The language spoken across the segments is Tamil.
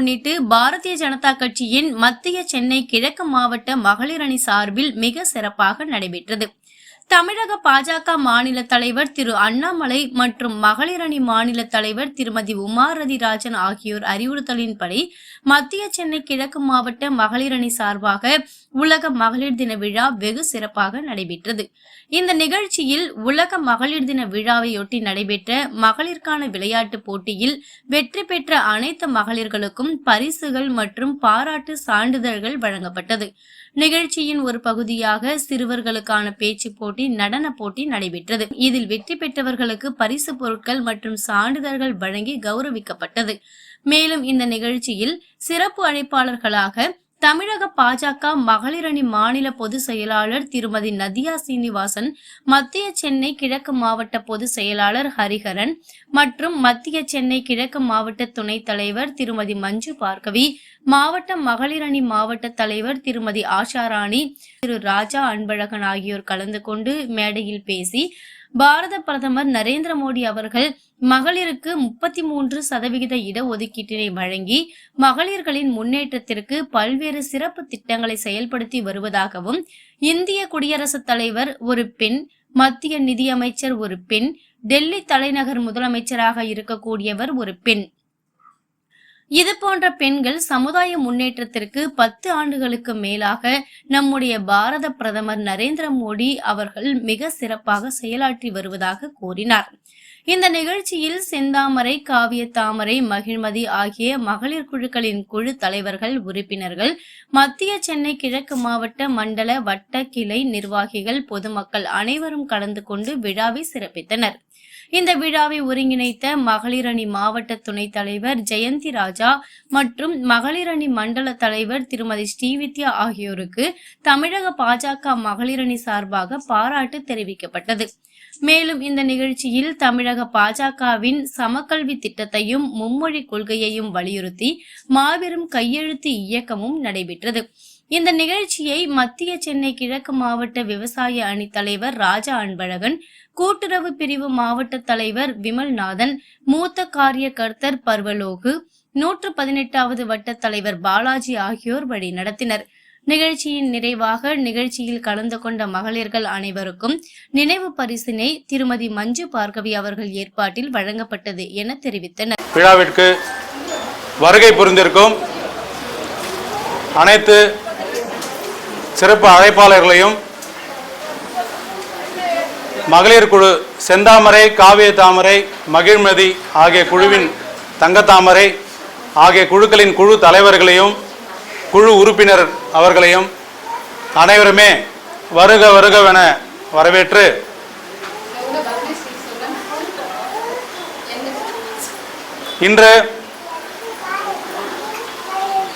முன்னிட்டு பாரதிய ஜனதா கட்சியின் மத்திய சென்னை கிழக்கு மாவட்ட மகளிர் அணி சார்பில் மிக சிறப்பாக நடைபெற்றது. தமிழக பாஜக மாநில தலைவர் திரு அண்ணாமலை மற்றும் மகளிர் அணி மாநில தலைவர் திருமதி உமாரதி ராஜன் ஆகியோர் அறிவுறுத்தலின்படி மத்திய சென்னை கிழக்கு மாவட்ட மகளிர் அணி சார்பாக உலக மகளிர் தின விழா வெகு சிறப்பாக நடைபெற்றது. இந்த நிகழ்ச்சியில் உலக மகளிர் தின விழாவையொட்டி நடைபெற்ற மகளிருக்கான விளையாட்டுப் போட்டியில் வெற்றி பெற்ற அனைத்து மகளிர்களுக்கும் பரிசுகள் மற்றும் பாராட்டு சான்றிதழ்கள் வழங்கப்பட்டது. நிகழ்ச்சியின் ஒரு பகுதியாக சிறுவர்களுக்கான பேச்சு போட்டி நடன போட்டி நடைபெற்றது. இதில் வெற்றி பெற்றவர்களுக்கு பரிசு பொருட்கள் மற்றும் சான்றிதழ்கள் வழங்கி கௌரவிக்கப்பட்டது. மேலும் இந்த நிகழ்ச்சியில் சிறப்பு அழைப்பாளர்களாக தமிழக பாஜக மகளிரணி மாநில பொதுச் செயலாளர் திருமதி நதியா சீனிவாசன் மத்திய சென்னை கிழக்கு மாவட்ட பொதுச் செயலாளர் ஹரிஹரன் மற்றும் மத்திய சென்னை கிழக்கு மாவட்ட துணைத் தலைவர் திருமதி மஞ்சு பார்கவி மாவட்ட மகளிரணி மாவட்ட தலைவர் திருமதி ஆஷாராணி திரு ராஜா அன்பழகன் ஆகியோர் கலந்து கொண்டு மேடையில் பேசி பாரத பிரதமர் நரேந்திர மோடி அவர்கள் மகளிருக்கு முப்பத்தி மூன்று சதவிகித இடஒதுக்கீட்டினை வழங்கி மகளிர்களின் முன்னேற்றத்திற்கு பல்வேறு சிறப்பு திட்டங்களை செயல்படுத்தி வருவதாகவும் இந்திய குடியரசுத் தலைவர் ஒரு பெண் மத்திய நிதியமைச்சர் ஒரு பெண் டெல்லி தலைநகர் முதலமைச்சராக இருக்கக்கூடியவர் ஒரு பெண். இது போன்ற பெண்கள் சமுதாய முன்னேற்றத்திற்கு பத்து ஆண்டுகளுக்கு மேலாக நம்முடைய பாரத பிரதமர் நரேந்திர மோடி அவர்கள் மிக சிறப்பாக செயலாற்றி வருவதாக கூறினார். இந்த நிகழ்ச்சியில் செந்தாமரை காவிய தாமரை மகிழ்மதி ஆகிய மகளிர் குழுக்களின் குழு தலைவர்கள் உறுப்பினர்கள் மத்திய சென்னை கிழக்கு மாவட்ட மண்டல வட்ட கிளை நிர்வாகிகள் பொதுமக்கள் அனைவரும் கலந்து கொண்டு விழாவை சிறப்பித்தனர். இந்த விழாவை ஒருங்கிணைத்த மகளிர் அணி மாவட்ட துணைத் தலைவர் ஜெயந்தி ராஜா மற்றும் மகளிர் அணி மண்டல தலைவர் திருமதி ஸ்ரீவித்யா ஆகியோருக்கு தமிழக பாஜக மகளிர் அணி சார்பாக பாராட்டு தெரிவிக்கப்பட்டது. மேலும் இந்த நிகழ்ச்சியில் தமிழக பாஜகவின் சமக்கல்வி திட்டத்தையும் மும்மொழி கொள்கையையும் வலியுறுத்தி மாபெரும் கையெழுத்து இயக்கமும் நடைபெற்றது. இந்த நிகழ்ச்சியை மத்திய சென்னை கிழக்கு மாவட்ட விவசாய அணி தலைவர் ராஜா அன்பழகன் கூட்டுறவு பிரிவு மாவட்ட தலைவர் விமல்நாதன் மூத்த காரியகர்த்தர் பர்வலோகு நூற்று பதினெட்டாவது வட்ட தலைவர் பாலாஜி ஆகியோர் வழி நடத்தினர். நிகழ்ச்சியின் நிறைவாக நிகழ்ச்சியில் கலந்து கொண்ட மகளிர்கள் அனைவருக்கும் நினைவு பரிசினை திருமதி மஞ்சு பார்கவி அவர்கள் ஏற்பாட்டில் வழங்கப்பட்டது என தெரிவித்தனர். விழாவிற்கு வருகை புரிந்திருக்கும் அனைத்து சிறப்பு அழைப்பாளர்களையும் மகளிர் குழு செந்தாமரை காவிய தாமரை மகிழ்மதி ஆகிய குழுவின் தங்கத்தாமரை ஆகிய குழுக்களின் குழு தலைவர்களையும் குழு உறுப்பினர் அவர்களையும் அனைவருமே வருக வருகவென வரவேற்று இன்று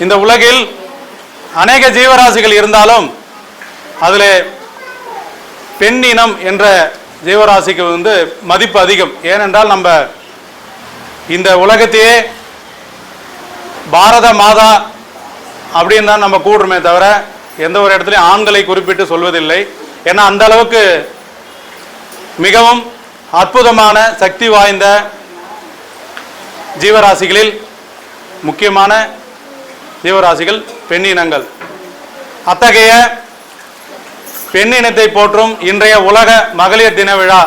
இந்த உலகில் அநேக ஜீவராசிகள் இருந்தாலும் அதில் பெண் இனம் என்ற ஜீவராசிக்கு வந்து மதிப்பு அதிகம். ஏனென்றால் நம்ம இந்த உலகத்தையே பாரத மாதா அப்படின்னு தான் நம்ம கூடுறோமே தவிர எந்த ஒரு இடத்துலையும் ஆண்களை குறிப்பிட்டு சொல்வதில்லை. ஏன்னா அந்த அளவுக்கு மிகவும் அற்புதமான சக்தி வாய்ந்த ஜீவராசிகளில் முக்கியமான ஜீவராசிகள் பெண்ணினங்கள். அத்தகைய பெண்ணினத்தை போற்றும் இன்றைய உலக மகளிர் தின விழா.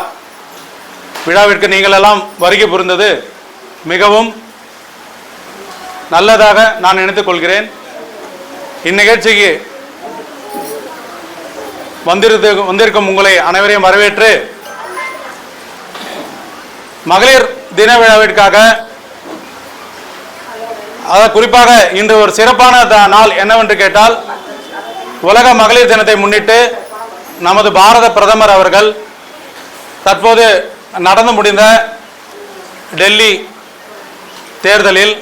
விழாவிற்கு நீங்கள் எல்லாம் வருகை புரிந்தது மிகவும் நல்லதாக நான் நினைத்துக் கொள்கிறேன். இந்நிகழ்ச்சிக்கு வந்திருந்து வந்திருக்கும் உங்களை அனைவரையும் வரவேற்று மகளிர் தின விழாவிற்காக அதாவது குறிப்பாக இன்று ஒரு சிறப்பான த- நாள் என்னவென்று கேட்டால் உலக மகளிர் தினத்தை முன்னிட்டு நமது பாரத பிரதமர் அவர்கள் தற்போது நடந்து முடிந்த டெல்லி தேர்தலில்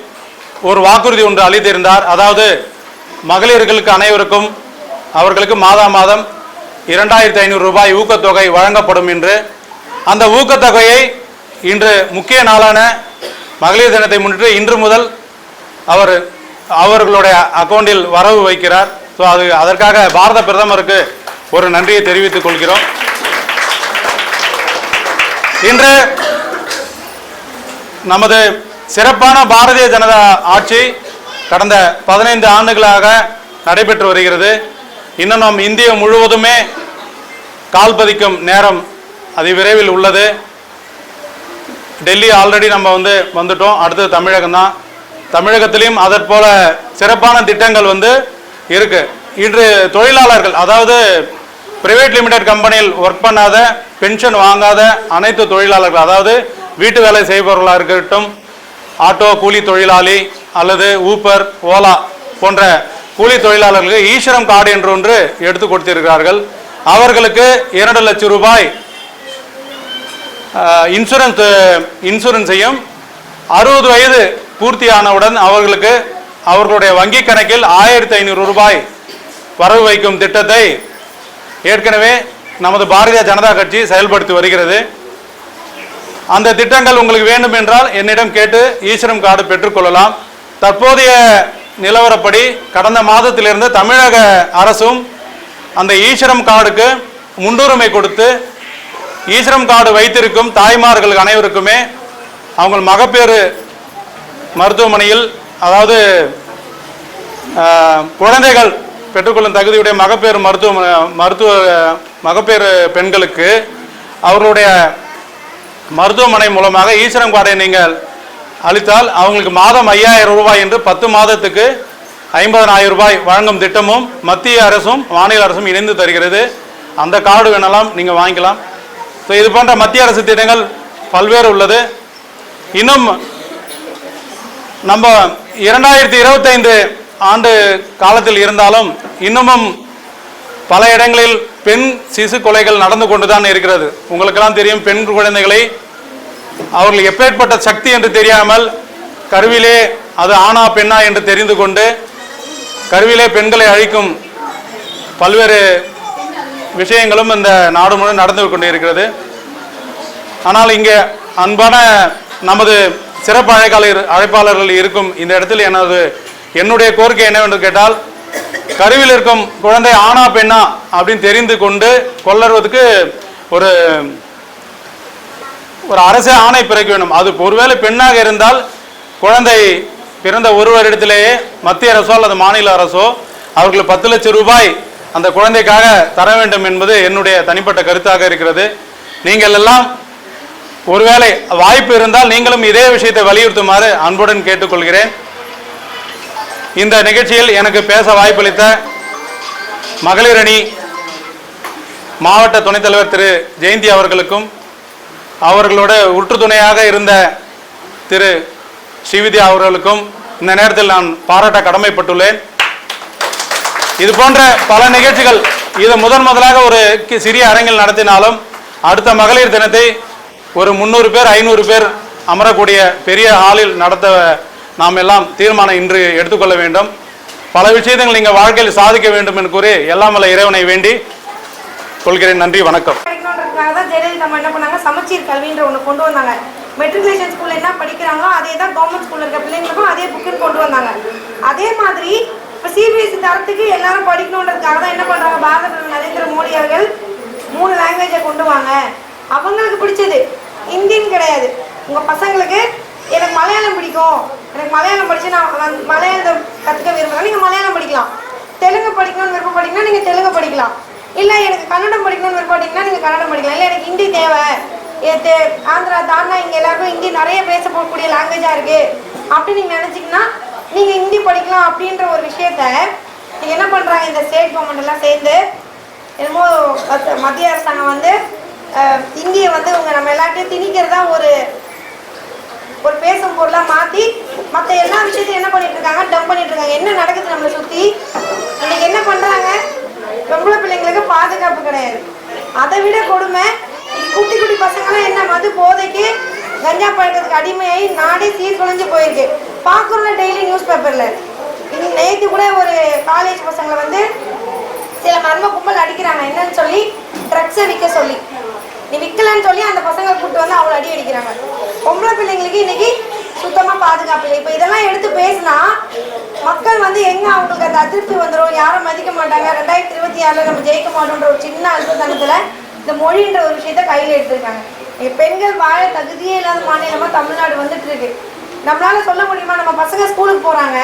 ஒரு வாக்குறுதி ஒன்று அளித்திருந்தார். அதாவது மகளிர்களுக்கு அனைவருக்கும் அவர்களுக்கு மாதா மாதம் இரண்டாயிரத்தி ஐநூறு ரூபாய் ஊக்கத்தொகை வழங்கப்படும் என்று. அந்த ஊக்கத்தொகையை இன்று முக்கிய நாளான மகளிர் தினத்தை முன்னிட்டு இன்று முதல் அவர் அவர்களுடைய அக்கௌண்டில் வரவு வைக்கிறார். ஸோ அது அதற்காக பாரத பிரதமருக்கு ஒரு நன்றியை தெரிவித்துக் கொள்கிறோம். இன்று நமது சிறப்பான பாரதிய ஜனதா ஆட்சி கடந்த பதினைந்து ஆண்டுகளாக நடைபெற்று வருகிறது. இன்னும் நம் இந்தியா முழுவதுமே கால் பதிக்கும் நேரம் அது விரைவில் உள்ளது. டெல்லி ஆல்ரெடி நம்ம வந்து வந்துட்டோம். அடுத்தது தமிழகம் தான் தமிழகத்திலையும் அதற்போல சிறப்பான திட்டங்கள் வந்து இருக்கு. இன்று தொழிலாளர்கள் அதாவது பிரைவேட் லிமிடெட் கம்பெனியில் ஒர்க் பண்ணாத பென்ஷன் வாங்காத அனைத்து தொழிலாளர்கள் அதாவது வீட்டு வேலை செய்பவர்களாக இருக்கட்டும் ஆட்டோ கூலி தொழிலாளி அல்லது ஊப்பர் ஓலா போன்ற கூலி தொழிலாளர்களுக்கு ஈஸ்வரம் கார்டு என்று ஒன்று எடுத்து கொடுத்திருக்கிறார்கள். அவர்களுக்கு இரண்டு லட்சம் ரூபாய் இன்சூரன்ஸ் இன்சூரன்ஸையும் அறுபது வயது பூர்த்தியானவுடன் அவர்களுக்கு அவர்களுடைய வங்கி கணக்கில் ஆயிரத்தி ஐநூறு ரூபாய் வரவு வைக்கும் திட்டத்தை ஏற்கனவே நமது பாரதிய ஜனதா கட்சி செயல்படுத்தி வருகிறது. அந்த திட்டங்கள் உங்களுக்கு வேண்டும் என்றால் என்னிடம் கேட்டு ஈஸ்வரம் கார்டு பெற்றுக்கொள்ளலாம் தற்போதைய நிலவரப்படி கடந்த மாதத்திலிருந்து தமிழக அரசும் அந்த ஈஸ்வரம் கார்டுக்கு முன்னுரிமை கொடுத்து ஈஸ்வரம் கார்டு வைத்திருக்கும் தாய்மார்கள் அனைவருக்குமே அவங்க மகப்பேறு மருத்துவமனையில் அதாவது குழந்தைகள் பெற்றுக்கொள்ளும் தகுதியுடைய மகப்பேறு மருத்துவ மருத்துவ மகப்பேறு பெண்களுக்கு அவர்களுடைய மருத்துவமனை மூலமாக ஈஸ்வரன் கார்டை நீங்கள் அளித்தால் அவங்களுக்கு மாதம் ஐயாயிரம் ரூபாய் என்று பத்து மாதத்துக்கு ஐம்பதனாயிரம் ரூபாய் வழங்கும் திட்டமும் மத்திய அரசும் மாநில அரசும் இணைந்து தருகிறது. அந்த கார்டு வேணாலும் நீங்கள் வாங்கிக்கலாம். ஸோ இது போன்ற மத்திய அரசு திட்டங்கள் பல்வேறு உள்ளது. இன்னும் நம்ம இரண்டாயிரத்தி இருபத்தைந்து ஆண்டு காலத்தில் இருந்தாலும் இன்னமும் பல இடங்களில் பெண் சிசு கொலைகள் நடந்து கொண்டுதான் இருக்கிறது. உங்களுக்கெல்லாம் தெரியும் பெண் குழந்தைகளை அவர்கள் எப்பேற்பட்ட சக்தி என்று தெரியாமல் கருவிலே அது ஆணா பெண்ணா என்று தெரிந்து கொண்டு கருவிலே பெண்களை அழிக்கும் பல்வேறு விஷயங்களும் இந்த நாடு முழு நடந்து கொண்டு இருக்கிறது ஆனால் இங்கே அன்பான நமது சிறப்பு அழைக்காளர் அழைப்பாளர்கள் இருக்கும் இந்த இடத்தில் எனது என்னுடைய கோரிக்கை என்னவென்று கேட்டால் கருவில் இருக்கும் குழந்தை ஆனா பெண்ணா அப்படின்னு தெரிந்து கொண்டு கொள்ளறதுக்கு ஒரு ஒரு அரசே ஆணை பிறக்க வேண்டும். அது ஒருவேளை பெண்ணாக இருந்தால் குழந்தை பிறந்த ஒரு வருடத்திலேயே மத்திய அரசோ அல்லது மாநில அரசோ அவர்கள் பத்து லட்சம் ரூபாய் அந்த குழந்தைக்காக தர வேண்டும் என்பது என்னுடைய தனிப்பட்ட கருத்தாக இருக்கிறது. நீங்கள் எல்லாம் ஒருவேளை வாய்ப்பு இருந்தால் நீங்களும் இதே விஷயத்தை வலியுறுத்துமாறு அன்புடன் கேட்டுக்கொள்கிறேன். இந்த நிகழ்ச்சியில் எனக்கு பேச வாய்ப்பளித்த மகளிர் அணி மாவட்ட துணைத் தலைவர் திரு ஜெயந்தி அவர்களுக்கும் அவர்களோட உற்றுத்துணையாக இருந்த திரு ஸ்ரீவித்யா அவர்களுக்கும் இந்த நேரத்தில் நான் பாராட்ட கடமைப்பட்டுள்ளேன். இது போன்ற பல நிகழ்ச்சிகள் இதை முதன் முதலாக ஒரு கி- சிறிய அரங்கில் நடத்தினாலும் அடுத்த மகளிர் தினத்தை ஒரு முந்நூறு பேர் ஐநூறு பேர் அமரக்கூடிய பெரிய ஹாலில் நடத்த நாம் எல்லாம் தீர்மானம் இன்று எடுத்துக்கொள்ள வேண்டும். பல விஷயங்கள் நீங்கள் வாழ்க்கையில் சாதிக்க வேண்டும் என்று கூறி எல்லாம் வல்ல இறைவனை வேண்டி கொள்கிறேன். நன்றி வணக்கம். தான் ஜெயலலிதா என்ன பண்ணாங்க? சமச்சீர் கல்வின்ற ஒன்று கொண்டு வந்தாங்க. மெட்ரிகுலேஷன் ஸ்கூல்ல என்ன படிக்கிறாங்களோ அதே தான் கவர்மெண்ட் ஸ்கூல்ல இருக்க பிள்ளைங்களுக்கும் அதே புக்குன்னு கொண்டு வந்தாங்க. அதே மாதிரி இப்போ சிபிஎஸ்சி தரத்துக்கு எல்லாரும் படிக்கணுன்றதுக்காக தான் என்ன பண்றாங்க? பாரத பிரதமர் நரேந்திர மோடி அவர்கள் மூணு லாங்குவேஜை கொண்டு வாங்க. அவங்களுக்கு பிடிச்சது. ஹிந்தின்னு கிடையாது. உங்க பசங்களுக்கு எனக்கு மலையாளம் பிடிக்கும். எனக்கு மலையாளம் படிச்சு நான் வந்து மலையாளம் கற்றுக்க விரும்புகிறேன் நீங்கள் மலையாளம் படிக்கலாம். தெலுங்கு படிக்கணும்னு விருப்பப்பட்டீங்கன்னா நீங்கள் தெலுங்கு படிக்கலாம். இல்லை எனக்கு கன்னடம் படிக்கணும்னு விருப்பப்பட்டீங்கன்னா நீங்கள் கன்னடம் படிக்கலாம். இல்லை எனக்கு ஹிந்தி தேவை. ஏ தே- ஆந்திரா தாண்டா இங்கே எல்லாருக்கும் ஹிந்தி நிறைய பேச போகக்கூடிய லாங்குவேஜாக இருக்குது அப்படின்னு நீங்கள் நினச்சிங்கன்னா நீங்கள் ஹிந்தி படிக்கலாம் அப்படின்ற ஒரு விஷயத்த என்ன பண்ணுறாங்க இந்த ஸ்டேட் கவர்மெண்ட் எல்லாம் சேர்ந்து என்னமோ மத்த- மத்திய அரசாங்கம் வந்து அஹ், வந்து இவங்க நம்ம எல்லாத்தையும் திணிக்கிறதா ஒரு ஒரு பேசும் பொருளாக மாற்றி மற்ற எல்லா விஷயத்தையும் என்ன பண்ணிட்டு இருக்காங்க டம்ப் பண்ணிட்டு இருக்காங்க என்ன நடக்குது நம்மளை சுற்றி இன்னைக்கு என்ன பண்ணுறாங்க பொம்பளை பிள்ளைங்களுக்கு பாதுகாப்பு கிடையாது. அதை விட கொடுமை குட்டி குட்டி பசங்களாம் என்ன மது போதைக்கு கஞ்சா பழக்கத்துக்கு அடிமையாகி நாடே சீர்குலைஞ்சு போயிருக்கு. பார்க்குறோம்ல டெய்லி நியூஸ் பேப்பரில் இன்னைக்கு நேற்று கூட ஒரு காலேஜ் பசங்களை வந்து சில மர்ம கும்பல் அடிக்கிறாங்க. என்னன்னு சொல்லி ட்ரக்ஸை விற்க சொல்லி. நீ விற்கலன்னு சொல்லி அந்த பசங்களை கூப்பிட்டு வந்து அவ்வளோ அடி அடிக்கிறாங்க. பொம்பளை பிள்ளைங்களுக்கு இன்னைக்கு சுத்தமாக பாதுகாப்பு இல்லை. இப்போ இதெல்லாம் எடுத்து பேசினா மக்கள் வந்து எங்கே அவங்களுக்கு அந்த அதிருப்தி வந்துடும் யாரும் மதிக்க மாட்டாங்க. ரெண்டாயிரத்தி இருபத்தி ஆறில் நம்ம ஜெயிக்க மாட்டோம்ன்ற ஒரு சின்ன அல்பத்தனத்தில் இந்த மொழின்ற ஒரு விஷயத்த கையில் எடுத்திருக்காங்க. பெண்கள் வாழ தகுதியே இல்லாத மாநிலமாக தமிழ்நாடு வந்துட்டு இருக்கு. நம்மளால சொல்ல முடியுமா? நம்ம பசங்க ஸ்கூலுக்கு போறாங்க.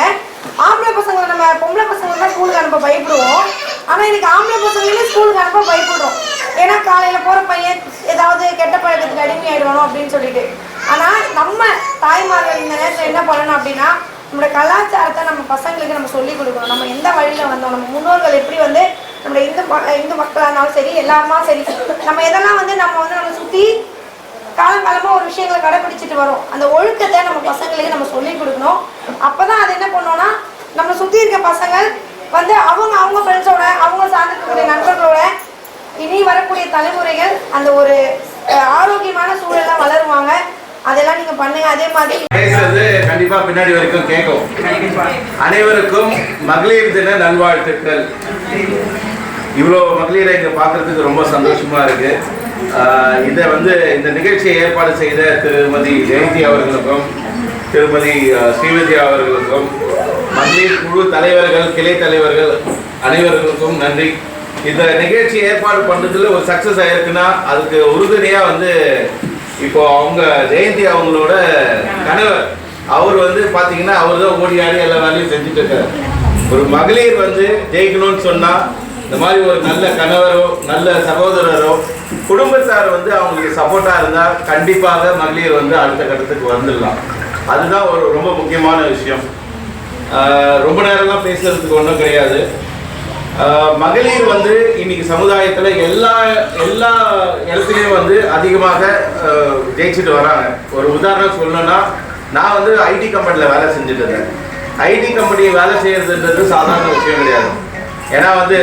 ஆம்பளை பசங்களை நம்ம பொம்பளை பசங்களை தான் ஸ்கூலுக்கு அனுப்ப பயப்படுவோம். ஆனா இன்னைக்கு ஆம்பளை பசங்களையும் ஸ்கூலுக்கு அனுப்ப பயப்படுறோம். ஏன்னா காலையில போற பையன் ஏதாவது கெட்ட பழக்கத்துக்கு அடிமையாயிடுவானோ அப்படின்னு சொல்லிட்டு. ஆனா நம்ம தாய்மார்கள் இந்த நேரத்துல என்ன பண்ணணும் அப்படின்னா நம்மளோட கலாச்சாரத்தை நம்ம பசங்களுக்கு நம்ம சொல்லிக் கொடுக்கணும். நம்ம எந்த வழியில் வந்தோம்? நம்ம முன்னோர்கள் எப்படி வந்து நம்ம இந்து இந்து மக்களாக இருந்தாலும் சரி எல்லாருமா சரி நம்ம எதெல்லாம் வந்து நம்ம வந்து நம்ம சுற்றி காலங்காலமாக ஒரு விஷயங்களை கடைபிடிச்சிட்டு வரோம். அந்த ஒழுக்கத்தை நம்ம பசங்களுக்கு நம்ம சொல்லிக் கொடுக்கணும். அப்போ தான் அது என்ன பண்ணோம்னா நம்மளை சுற்றி இருக்க பசங்கள் வந்து அவங்க அவங்க ஃப்ரெண்ட்ஸோட அவங்க சார்ந்திருக்கக்கூடிய நண்பர்களோட இனி வரக்கூடிய தலைமுறைகள் அந்த ஒரு ஆரோக்கியமான சூழல்ல வளருவாங்க. அதெல்லாம் நீங்க பண்ணுங்க. அதே மாதிரி பேசுறது கண்டிப்பா பின்னாடி வரைக்கும் கேட்கும். அனைவருக்கும் மகளிர் தின நல்வாழ்த்துக்கள். இவ்வளோ மகளிரை இங்கே பார்க்கறதுக்கு ரொம்ப சந்தோஷமா இருக்கு. இதை வந்து இந்த நிகழ்ச்சியை ஏற்பாடு செய்த திருமதி ஜெயந்தி அவர்களுக்கும் திருமதி ஸ்ரீமதி அவர்களுக்கும் மகளிர் குழு தலைவர்கள் கிளை தலைவர்கள் அனைவர்களுக்கும் நன்றி. இந்த நிகழ்ச்சி ஏற்பாடு பண்ணுறதுல ஒரு சக்சஸ் ஆயிருக்குன்னா அதுக்கு உறுதுணையா வந்து இப்போ அவங்க ஜெயந்தி அவங்களோட கணவர். அவர் வந்து பார்த்தீங்கன்னா அவர் தான் ஓடி ஆடி எல்லா வேலையும் செஞ்சுட்டு இருக்காரு. ஒரு மகளிர் வந்து ஜெயிக்கணும்னு சொன்னா இந்த மாதிரி ஒரு நல்ல கணவரோ நல்ல சகோதரரோ குடும்பத்தார் வந்து அவங்களுக்கு சப்போர்ட்டா இருந்தா கண்டிப்பாக மகளிர் வந்து அடுத்த கட்டத்துக்கு வந்துடலாம். அதுதான் ஒரு ரொம்ப முக்கியமான விஷயம். ஆஹ் ரொம்ப நேரம்லாம் பேசுறதுக்கு ஒன்றும் கிடையாது. மகளிர் வந்து இன்னைக்கு சமுதாயத்தில் எல்லா எல்லா இடத்துலையும் வந்து அதிகமாக ஜெயிச்சுட்டு வராங்க. ஒரு உதாரணம் சொல்லணும்னா நான் வந்து ஐடி கம்பெனியில் வேலை செஞ்சுட்டு இருந்தேன். ஐடி கம்பெனி வேலை செய்யறதுன்றது சாதாரண விஷயம் கிடையாது. ஏன்னா வந்து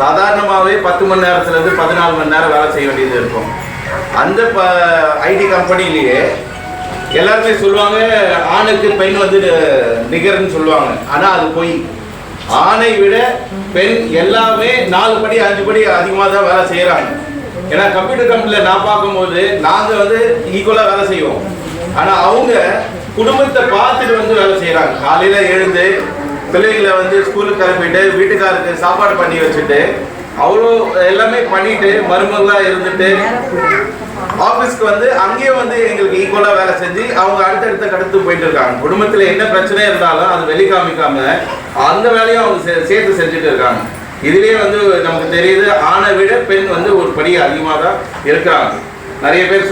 சாதாரணமாகவே பத்து மணி நேரத்துலேருந்து பதினாலு மணி நேரம் வேலை செய்ய வேண்டியது இருக்கும். அந்த ப ஐடி கம்பெனிலேயே எல்லாருமே சொல்லுவாங்க ஆணுக்கு பெண் வந்து நிகர்னு சொல்லுவாங்க. ஆனால் அது போய். ஆணை விட பெண் எல்லாமே நாலு படி அஞ்சு படி அதிகமாக தான் வேலை செய்கிறாங்க ஏன்னா கம்ப்யூட்டர் கம்பெனியில் நான் பார்க்கும்போது நாங்கள் வந்து ஈக்குவலாக வேலை செய்வோம். ஆனால் அவங்க குடும்பத்தை பார்த்துட்டு வந்து வேலை செய்கிறாங்க காலையில் எழுந்து பிள்ளைங்களை வந்து ஸ்கூலுக்கு கிளப்பிட்டு வீட்டுக்காருக்கு சாப்பாடு பண்ணி வச்சுட்டு அவ்வளோ எல்லாமே பண்ணிட்டு மருமகளாக இருந்துட்டு ஆஃபீஸ்க்கு வந்து அங்கேயும் வந்து எங்களுக்கு ஈக்குவலா வேலை செஞ்சு அவங்க அடுத்தடுத்த கடத்து போயிட்டு இருக்காங்க. குடும்பத்தில் என்ன பிரச்சனை இருந்தாலும் அது வெளிக்காமிக்காம அந்த வேலையும் அவங்க சேர்த்து செஞ்சுட்டு இருக்காங்க. இதுலயே வந்து நமக்கு தெரியுது ஆணை விட பெண் வந்து ஒரு படி அதிகமாக தான் இருக்கிறாங்க. நிறைய பேர்